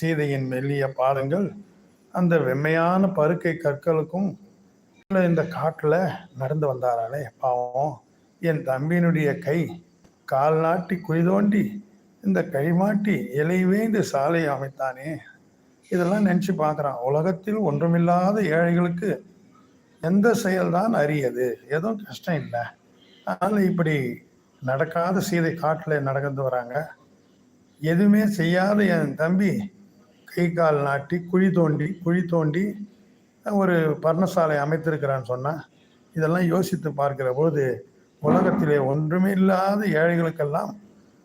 சீதையின் மெல்லிய பாதங்கள் அந்த வெம்மையான பருக்கை கற்களுக்கும் இந்த காட்டில் நடந்து வந்தாராலே பாவம் என் தம்பியினுடைய கை கால் நாட்டி குழி தோண்டி இந்த கைமாட்டி இலைவேந்து சாலை அமைத்தானே. இதெல்லாம் நினச்சி பார்க்குறான். உலகத்தில் ஒன்றுமில்லாத ஏழைகளுக்கு எந்த செயல்தான் அரியது? எதுவும் கஷ்டம் இல்லை. அதனால் இப்படி நடக்காத சீதை காட்டில் நடந்து வராங்க. எதுவுமே செய்யாத என் தம்பி கை கால் நாட்டி குழி தோண்டி குழி தோண்டி ஒரு பர்ணசாலை அமைத்திருக்கிறான்னு சொன்னால் இதெல்லாம் யோசித்து பார்க்கிற போது உலகத்திலே ஒன்றுமே இல்லாத ஏழைகளுக்கெல்லாம்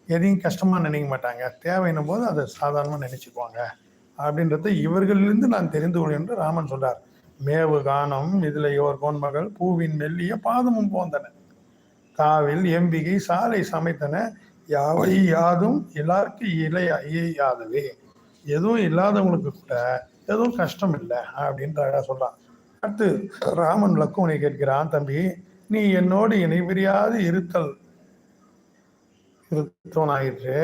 எதையும் கஷ்டமாக நினைக்க மாட்டாங்க. தேவைன்னும் போது அதை சாதாரணமாக நினச்சிக்குவாங்க. அப்படின்றத இவர்களிலிருந்து நான் தெரிந்து கொள் என்று ராமன் சொல்றார். மேவு கானம் இதில் யோர் கோன்மகள் பூவின் மெல்லிய பாதமும் போந்தன. தாவில் எம்பிகை சாலை சமைத்தன யாவை யாதும் எல்லாருக்கும் இலை யாதவே எதுவும் இல்லாதவங்களுக்கு கூட எதுவும் கஷ்டம் இல்லை அப்படின்ற சொல்றான். அடுத்து ராமன் லக்குவனை கேட்கிறான் தம்பி நீ என்னோடு இணைபிரியாது இருத்தல் இருத்தவனாயிற்று.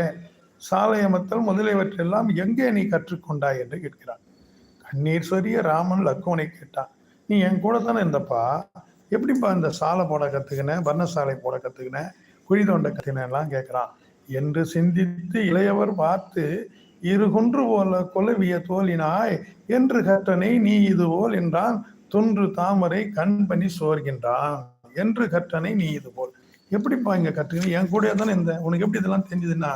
சாலையமத்தல் முதலியவற்றெல்லாம் எங்கே நீ கற்றுக்கொண்டாய்? என்று கேட்கிறான். கண்ணீர் சொரிய ராமன் லக்குவனை கேட்டான். நீ என் கூட தானே இருந்தப்பா? எப்படிப்பா இந்த சாலை போட கத்துக்கின வர்ணசாலை போட கத்துக்கின குழி தோண்ட கத்துக்கின எல்லாம் கேட்கிறான். என்று சிந்தித்து இளையவர் பார்த்து இரு குன்று போல குலவிய தோலினாய் என்று கற்றனை நீ இது போல் என்றான். துன்று தாமரை கண் பண்ணி சோர்கின்றான் என்று கற்றனை நீ இது போல் எப்படிப்பா இங்க கற்றுக்கணும் என் கூட தானே இந்த உனக்கு எப்படி இதெல்லாம் தெரிஞ்சதுன்னா?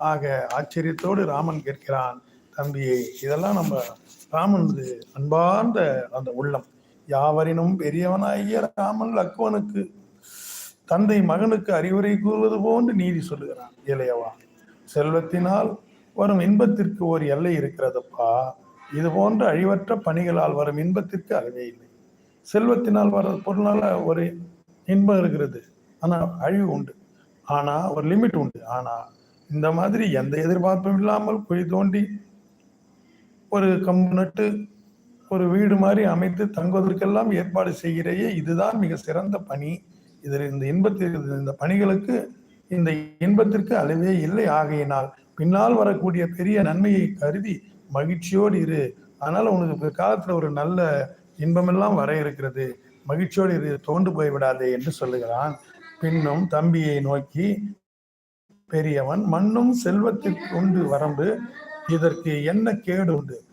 ஆக ஆச்சரியத்தோடு ராமன் கேட்கிறான் தம்பியை இதெல்லாம் நம்ம ராமனது அன்பார்ந்த அந்த உள்ளம். யாவரினும் பெரியவனாகிய ராமன் லக்குவனுக்கு தந்தை மகனுக்கு அறிவுரை கூறுவது போன்று நீதி சொல்லுகிறான். இளையவா செல்வத்தினால் வரும் இன்பத்திற்கு ஒரு எல்லை இருக்கிறதப்பா? இது போன்ற அழிவற்ற பணிகளால் வரும் இன்பத்திற்கு அளவே இல்லை. செல்வத்தினால் வர பொருளால் ஒரு இன்பம் இருக்கிறது. ஆனால் அழிவு உண்டு. ஆனால் ஒரு லிமிட் உண்டு. ஆனால் இந்த மாதிரி எந்த எதிர்பார்ப்பும் இல்லாமல் குழி தோண்டி ஒரு கம்பு நட்டு ஒரு வீடு மாதிரி அமைத்து தங்குவதற்கெல்லாம் ஏற்பாடு செய்கிறையே இதுதான் மிக சிறந்த பணி. இதில் இந்த இன்பத்திற்கு இந்த பணிகளுக்கு இந்த இன்பத்திற்கு அளவே இல்லை. ஆகையினால் பின்னால் வரக்கூடிய பெரிய நன்மையை கருதி மகிழ்ச்சியோடு இரு. அதனால உனக்கு பிற்காலத்துல ஒரு நல்ல இன்பமெல்லாம் வர இருக்கிறது. மகிழ்ச்சியோடு இரு தோண்டு போய் விடாதே என்று சொல்லுகிறான். பின்னும் தம்பியை நோக்கி பெரியவன் மண்ணும் செல்வத்திற்கு உண்டு வரம்பு. இதற்கு என்ன கேடு உண்டு?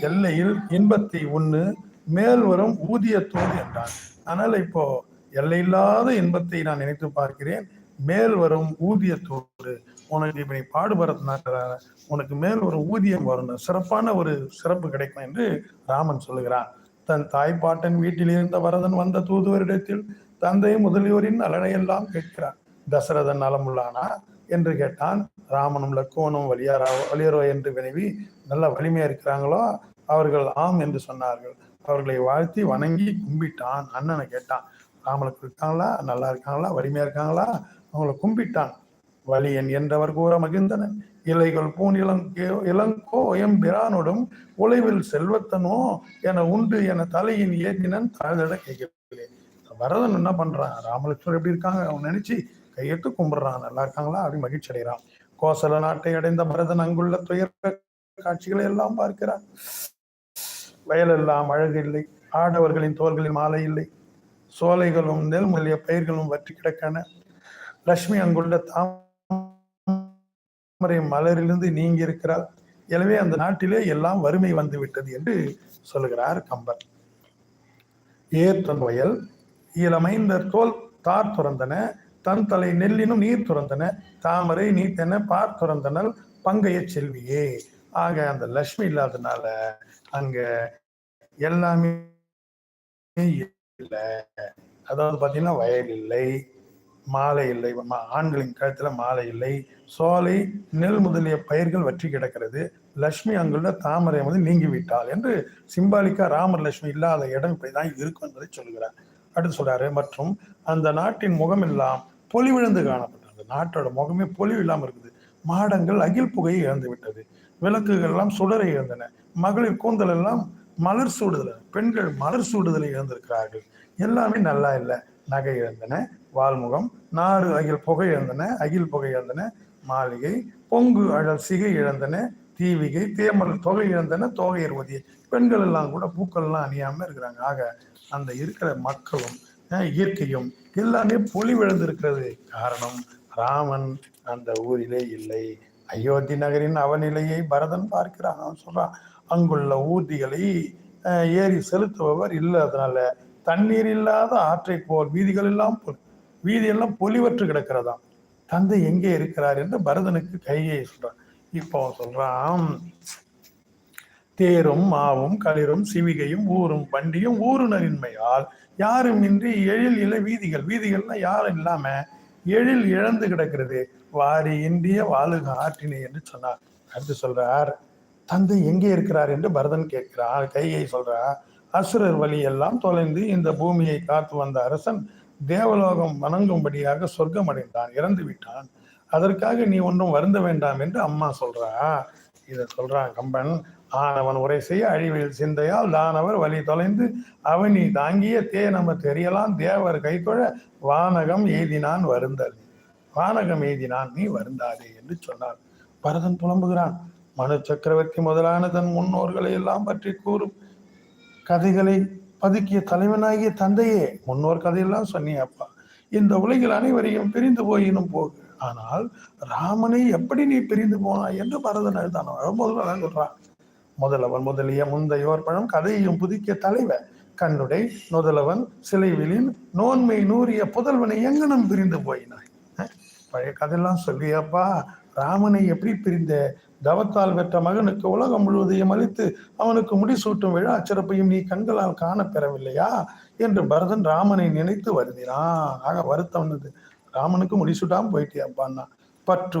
எல்லையில் இன்பத்தை உண்ணு. மேல் வரும் ஊதியத்தோடு என்றான். அதனால இப்போ எல்லையில்லாத இன்பத்தை நான் நினைத்து பார்க்கிறேன். மேல் வரும் ஊதியத்தோடு உனக்கு இப்படி பாடுபடுறதுனால உனக்கு மேல் ஒரு ஊதியம் வரணும். சிறப்பான ஒரு சிறப்பு கிடைக்கும் என்று ராமன் சொல்லுகிறான். தன் தாய்ப்பாட்டன் வீட்டில் இருந்த வரதன் வந்த தூதுவரிடத்தில் தந்தை முதலியோரின் நலனையெல்லாம் கேட்கிறான். தசரதன் நலமுள்ளானா என்று கேட்டான். ராமனும் லக்குவனும் வலியாரா வலியரோ என்று வினவி நல்ல வலிமையா இருக்கிறாங்களோ? அவர்கள் ஆம் என்று சொன்னார்கள். அவர்களை வாழ்த்தி வணங்கி கும்பிட்டான். அண்ணனை கேட்டான். ராமனுக்கு இருக்காங்களா? நல்லா இருக்காங்களா? வலிமையா இருக்காங்களா? அவங்கள கும்பிட்டான். வலியன் என்றவர் கூற மகிழ்ந்தனன் இலைகள் பூன் இளங்கோ இளங்கோ எம்பிரானுடும் உழைவில் செல்வத்தனோ என உண்டு என தலையின் ஏற்றினன் தாழ்தட கேட்கிறேன் வரதன் என்ன பண்றான்? ராமலட்சுமர் எப்படி இருக்காங்க? அவன் நினைச்சு கையெட்டு கும்பிடுறான். நல்லா இருக்காங்களா? அப்படி மகிழ்ச்சி அடைகிறான். கோசல நாட்டை அடைந்த பரதன் அங்குள்ள துயர காட்சிகளை எல்லாம் பார்க்கிறான். வயலெல்லாம் அழகு இல்லை. ஆடவர்களின் தோள்களில் மாலை இல்லை. சோலைகளும் நெல் முதலிய பயிர்களும் வற்றி கிடக்கன. லட்சுமி அங்குள்ள தாம் தாமரை மலரிலிருந்து நீங்கி இருக்கிறார். எனவே அந்த நாட்டிலே எல்லாம் வறுமை வந்து விட்டது என்று சொல்லுகிறார் கம்பர். ஏற்றன் வயல் இளமைந்த தோல் தார் துறந்தன தன் தலை நெல்லினும் நீர் துறந்தன தாமரை நீத்தென பார் துறந்தனல் பங்கைய செல்வியே. ஆக அந்த லட்சுமி இல்லாதனால அங்க எல்லாமே இல்லை. அதாவது பார்த்தீங்கன்னா வயல் இல்லை. மாலை இல்லை ஆண்களின் கழுத்துல மாலை இல்லை. சோலை நெல் முதலிய பயிர்கள் வற்றி கிடக்கிறது. லட்சுமி அங்குள்ள தாமரை வந்து நீங்கி விட்டாள் என்று சிம்பாலிக்கா ராமர் லட்சுமி இல்லாத இடம் இப்படிதான் இருக்கும் என்பதை சொல்கிறார். அடுத்து சொல்றாரு மற்றும் அந்த நாட்டின் முகம் எல்லாம் பொலிவிழந்து காணப்பட்டது. அந்த நாட்டோட முகமே பொலிவு இல்லாமல் இருக்குது. மாடங்கள் அகில் புகையை இழந்து விட்டது. விளக்குகள் எல்லாம் சுடரை இழந்தன. மகளிர் கூந்தல் எல்லாம் மலர் சூடுதல் பெண்கள் மலர் சூடுதலை இழந்திருக்கிறார்கள். எல்லாமே நல்லா இல்லை. நகை இழந்தன வால்முகம் நாறு அகில் புகை இழந்தன அகில் புகை இழந்தன மாளிகை பொங்கு அழல் சிகை இழந்தன தீவிகை தேமல் தொகை இழந்தன தொகையர் ஒதிய பெண்கள் எல்லாம் கூட பூக்கள்லாம் அணியாமல் அணியாம இருக்கிறாங்க. ஆக அந்த இருக்கிற மக்களும் இயற்கையும் எல்லாமே பொலிவிழந்திருக்கிறது காரணம் ராமன் அந்த ஊரிலே இல்லை. அயோத்தி நகரின் அவநிலையை பரதன் பார்க்கிறான். அவன் சொல்றான் அங்குள்ள ஊர்திகளை ஏறி செலுத்துபவர் இல்லை அதனால தண்ணீர் இல்லாத ஆற்றை போல் வீதிகள் எல்லாம் பொ- வீதியெல்லாம் பொலிவற்று கிடக்கிறதாம். தந்தை எங்கே இருக்கிறார் என்று பரதனுக்கு கையை சொல்றான் இப்போ சொல்றான் தேரும் மாவும் களிரும் சிவிகையும் ஊரும் வண்டியும் ஊருணரின்மையால் யாரும் இன்றி எழில் இல வீதிகள் வீதிகள்லாம் யாரும் இல்லாம எழில் இழந்து கிடக்கிறது. வாரி இந்திய வாழுக ஆற்றினை என்று சொன்னார். அடுத்து சொல்றார் தந்தை எங்கே இருக்கிறார் என்று பரதன் கேட்கிறார். கையை சொல்றார் அசுரர் வழியெல்லாம் தொலைந்து இந்த பூமியை காத்து வந்த அரசன் தேவலோகம் வணங்கும்படியாக சொர்க்கம் அடைந்தான் இறந்து விட்டான் அதற்காக நீ ஒன்றும் வருந்த வேண்டாம் என்று அம்மா சொல்றா. இதை சொல்றான் கம்பன். ஆனவன் உரை செய்ய அழிவில் சிந்தையால் தானவர் வழி தொலைந்து அவனி தாங்கிய தே நம்ம தெரியலாம். தேவர் கைத்தொழ வானகம் எய்தினான் வருந்தல். வானகம் எய்தினான் நீ வருந்தாதே என்று சொன்னார். பரதன் புலம்புகிறான். மனு சக்கரவர்த்தி முதலான தன் முன்னோர்களை எல்லாம் பற்றி கூறும். கதைகளை பதுக்கிய தலைவனாகிய தந்தையே முன்னோர் கதையெல்லாம் சொன்னியாப்பா இந்த உலகில் அனைவரையும் பிரிந்து போயினும் போகு ஆனால் ராமனை எப்படி நீ பிரிந்து போனாய் என்று பரதன் எழுதான் முதல்ல சொல்றான். முதலவன் முதலிய முந்தையோர் பழம் கதையையும் புதுக்கிய தலைவர். கண்ணுடை நுதலவன் சிலைவிலின் நோன்மை நூறிய புதல்வனை எங்கனம் பிரிந்து போயினாய்? பழைய கதையெல்லாம் சொல்லியப்பா ராமனை எப்படி பிரிந்த? தவத்தால் பெற்ற மகனுக்கு உலகம் முழுவதையும் அளித்து அவனுக்கு முடிசூட்டும் விழா சிறப்பையும் நீ கண்களால் காண பெறவில்லையா? என்று பரதன் ராமனை நினைத்து வருந்தினான். ஆக வருத்தம் வந்தது. ராமனுக்கு முடிசூட்டாம போயிட்டியாப்பான்னா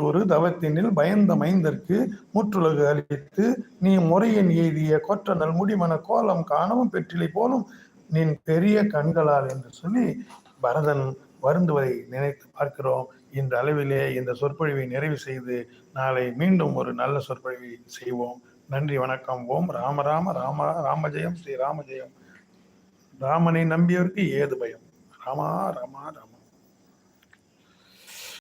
ஒரு தவத்தினில் பயந்த மைந்தற்கு முற்றுலகு அளித்து நீ முறையின் எய்திய கொற்றனல் முடிமன கோலம் காணவும் பெற்றிலை போலும் நின் பெரிய கண்களால் என்று சொல்லி பரதன் வருந்துவதை நினைத்து பார்க்கிறோம். இந்த அளவிலே இந்த சொற்பொழிவை நிறைவு செய்து நாளை மீண்டும் ஒரு நல்ல சொற்பொழிவை செய்வோம். நன்றி வணக்கம். ஓம் ராம ராம ராம ராமஜெயம் ஸ்ரீ ராமஜெயம். ராமனை நம்பியவருக்கு ஏது பயம்? ராமா ராமா ராமா.